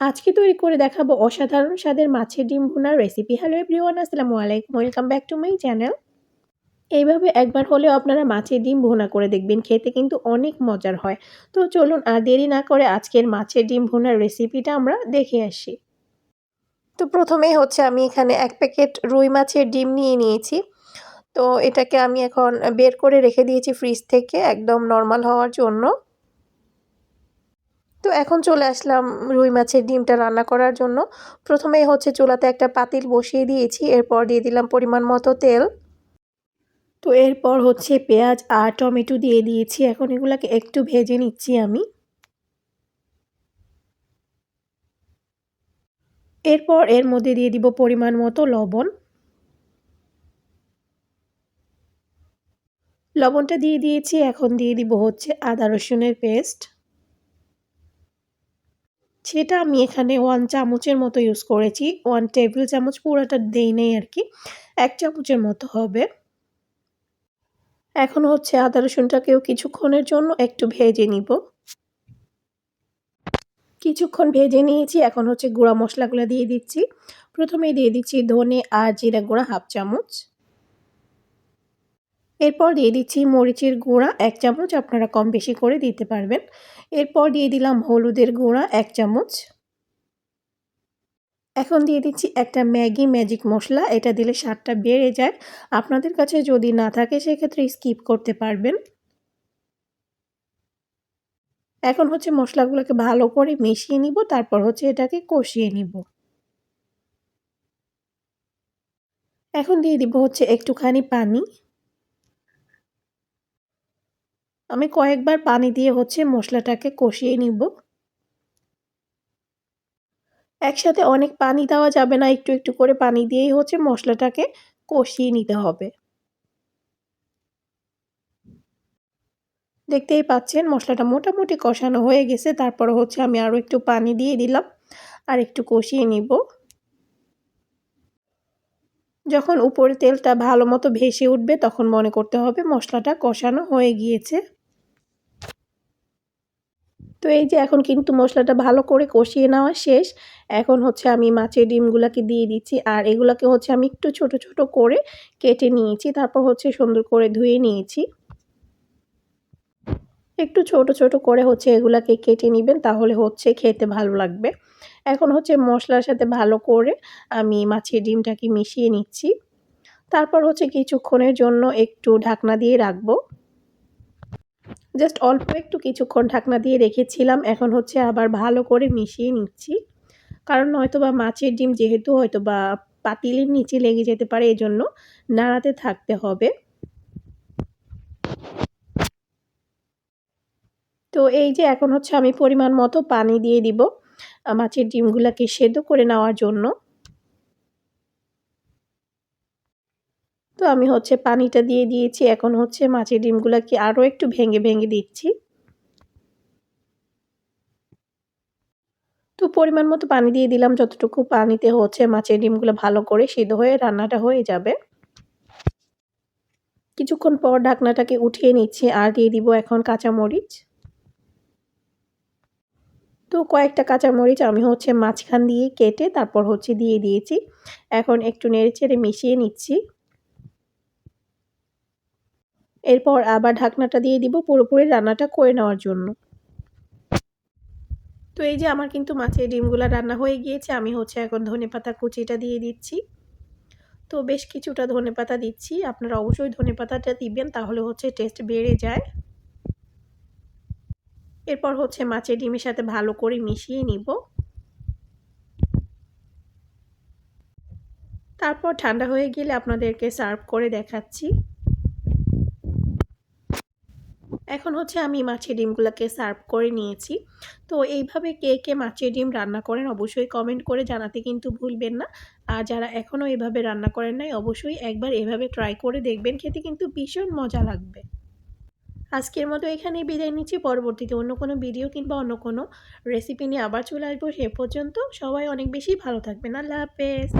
আজকে তৈরি করে দেখাবো অসাধারণ স্বাদের মাছের ডিম ভুনার রেসিপি হ্যালো এভরিওয়ান আসসালামু আলাইকুম। Welcome back to my channel এইভাবে একবার হলেও আপনারা মাছের ডিম ভুনা করে দেখবেন, খেতে কিন্তু অনেক মজার হয়। তো চলুন আর দেরি না করে আজকের মাছের ডিম ভুনার রেসিপিটা আমরা দেখে আসি। তো প্রথমেই হচ্ছে আমি এখানে এক প্যাকেট রুই মাছের ডিম নিয়ে নিয়েছি। তো এটাকে আমি এখন বের করে রেখে দিয়েছি ফ্রিজ থেকে, একদম নর্মাল হওয়ার জন্য। তো এখন চলে আসলাম রুই মাছের ডিমটা রান্না করার জন্য। প্রথমে হচ্ছে চুলাতে একটা পাতিল বসিয়ে দিয়েছি, এরপর দিয়ে দিলাম পরিমাণ মতো তেল। তো এরপর হচ্ছে পেঁয়াজ আর টমেটো দিয়ে দিয়েছি, এখন এগুলাকে একটু ভেজে নিচ্ছি আমি। এরপর এর মধ্যে দিয়ে দিব পরিমাণ মতো লবণ। লবণটা দিয়ে দিয়েছি, এখন দিয়ে দিব হচ্ছে আদা রসুনের পেস্ট। সেটা আমি এখানে ওয়ান চামচের মতো ইউজ করেছি। ওয়ান টেবিল চামচ পুরোটা দেই নেই আর কি এক চামচের মতো হবে। এখন হচ্ছে আদা রসুনটাকেও কিছুক্ষণের জন্য একটু ভেজে নিব। কিছুক্ষণ ভেজে নিয়েছি। এখন হচ্ছে গুঁড়া মশলাগুলো দিয়ে দিচ্ছি। প্রথমে দিয়ে দিচ্ছি ধনে আর জিরা গুঁড়া হাফ চামচ। এরপর দিয়ে দিচ্ছি মরিচের গুঁড়া, এক চামচ আপনারা কম বেশি করে দিতে পারবেন। এরপর দিয়ে দিলাম হলুদের গুঁড়া, এক চামচ। এখন দিয়ে দিচ্ছি একটা ম্যাগি ম্যাজিক মশলা, এটা দিলে স্বাদটা বেড়ে যায়। আপনাদের কাছে যদি না থাকে, সেক্ষেত্রে স্কিপ করতে পারবেন। এখন হচ্ছে মশলাগুলোকে ভালো করে মিশিয়ে নিব, তারপর হচ্ছে এটাকে কষিয়ে নিব। এখন দিয়ে দিব হচ্ছে একটুখানি পানি। আমি কয়েকবার পানি দিয়ে হচ্ছে মশলাটাকে কষিয়ে নিব। একসাথে অনেক পানি দেওয়া যাবে না, একটু একটু করে পানি দিয়েই হচ্ছে মশলাটাকে কষিয়ে নিতে হবে। দেখতেই পাচ্ছেন মশলাটা মোটামুটি কষানো হয়ে গেছে, তারপর হচ্ছে আমি আরও একটু পানি দিয়ে দিলাম আর একটু কষিয়ে নিব। যখন উপরে তেলটা ভালো মতো ভেসে উঠবে তখন মনে করতে হবে মশলাটা কষানো হয়ে গিয়েছে। তো এই যে এখন কিন্তু মশলাটা ভালো করে কষিয়ে নেওয়া শেষ। এখন হচ্ছে আমি মাছের ডিমগুলোকে দিয়ে দিচ্ছি আর এগুলোকে হচ্ছে আমি একটু ছোট ছোট করে কেটে নিয়েছি। তারপর হচ্ছে সুন্দর করে ধুয়ে নিয়েছি। একটু ছোট ছোট করে হচ্ছে এগুলাকে কেটে নেবেন, তাহলে হচ্ছে খেতে ভালো লাগবে। এখন হচ্ছে মশলার সাথে ভালো করে আমি মাছের ডিমটাকে মিশিয়ে নিচ্ছি। তারপর হচ্ছে কিছুক্ষণের জন্য একটু ঢাকনা দিয়ে রাখব। জাস্ট অল্প একটু কিছুক্ষণ ঢাকনা দিয়ে রেখেছিলাম। এখন হচ্ছে আবার ভালো করে মিশিয়ে নিচ্ছি। কারণ হয়তো বা মাছের ডিম যেহেতু হয়তো বা পাতিলের নিচে লেগে যেতে পারে, এজন্য নাড়াতে থাকতে হবে। তো এই যে এখন হচ্ছে আমি পরিমাণ মতো পানি দিয়ে দিব মাছের ডিমগুলোকে সেদ্ধ করে নেওয়ার জন্য। তো আমি হচ্ছে পানিটা দিয়ে দিয়েছি। এখন হচ্ছে মাছের ডিমগুলোকে আরও একটু ভেঙে ভেঙে দিচ্ছি। তো পরিমাণ মতো পানি দিয়ে দিলাম। যতটুকু পানিতে হচ্ছে মাছের ডিমগুলো ভালো করে সিদ্ধ হয়ে রান্নাটা হয়ে যাবে। কিছুক্ষণ পর ঢাকনাটাকে উঠিয়ে নিচ্ছি আর দিয়ে দিব এখন কাঁচামরিচ। তো কয়েকটা কাঁচামরিচ আমি হচ্ছে মাঝখান দিয়ে কেটে তারপর হচ্ছে দিয়ে দিয়েছি। এখন একটু নেড়ে চেড়ে মিশিয়ে নিচ্ছি। এরপর আবার ঢাকনাটা দিয়ে দিব পুরোপুরি রান্নাটা করে নেওয়ার জন্য। তো এই যে আমার কিন্তু মাছের ডিমগুলো রান্না হয়ে গিয়েছে, আমি হচ্ছে এখন ধনে পাতা কুচিটা দিয়ে দিচ্ছি। তো বেশ কিছুটা ধনে পাতা দিচ্ছি, আপনারা অবশ্যই ধনে পাতাটা দিবেন, তাহলে হচ্ছে টেস্ট বেড়ে যায়। এরপর হচ্ছে মাছের ডিমের সাথে ভালো করে মিশিয়ে নিব। তারপর ঠান্ডা হয়ে গেলে আপনাদেরকে সার্ভ করে দেখাচ্ছি। এখন হচ্ছে আমি মাছের ডিমগুলোকে সার্ভ করে নিয়েছি। তো এইভাবে কে কে মাছের ডিম রান্না করেন অবশ্যই কমেন্ট করে জানাতে কিন্তু ভুলবেন না। আর যারা এখনও এভাবে রান্না করেন নাই, অবশ্যই একবার এভাবে ট্রাই করে দেখবেন, খেতে কিন্তু ভীষণ মজা লাগবে। আজকের মতো এখানে বিদায় নিচ্ছি। পরবর্তীতে অন্য কোনো ভিডিও কিংবা অন্য কোনো রেসিপি নিয়ে আবার চলে আসব সে পর্যন্ত। সবাই অনেক বেশি ভালো থাকবেন। আল্লাহ হাফেজ।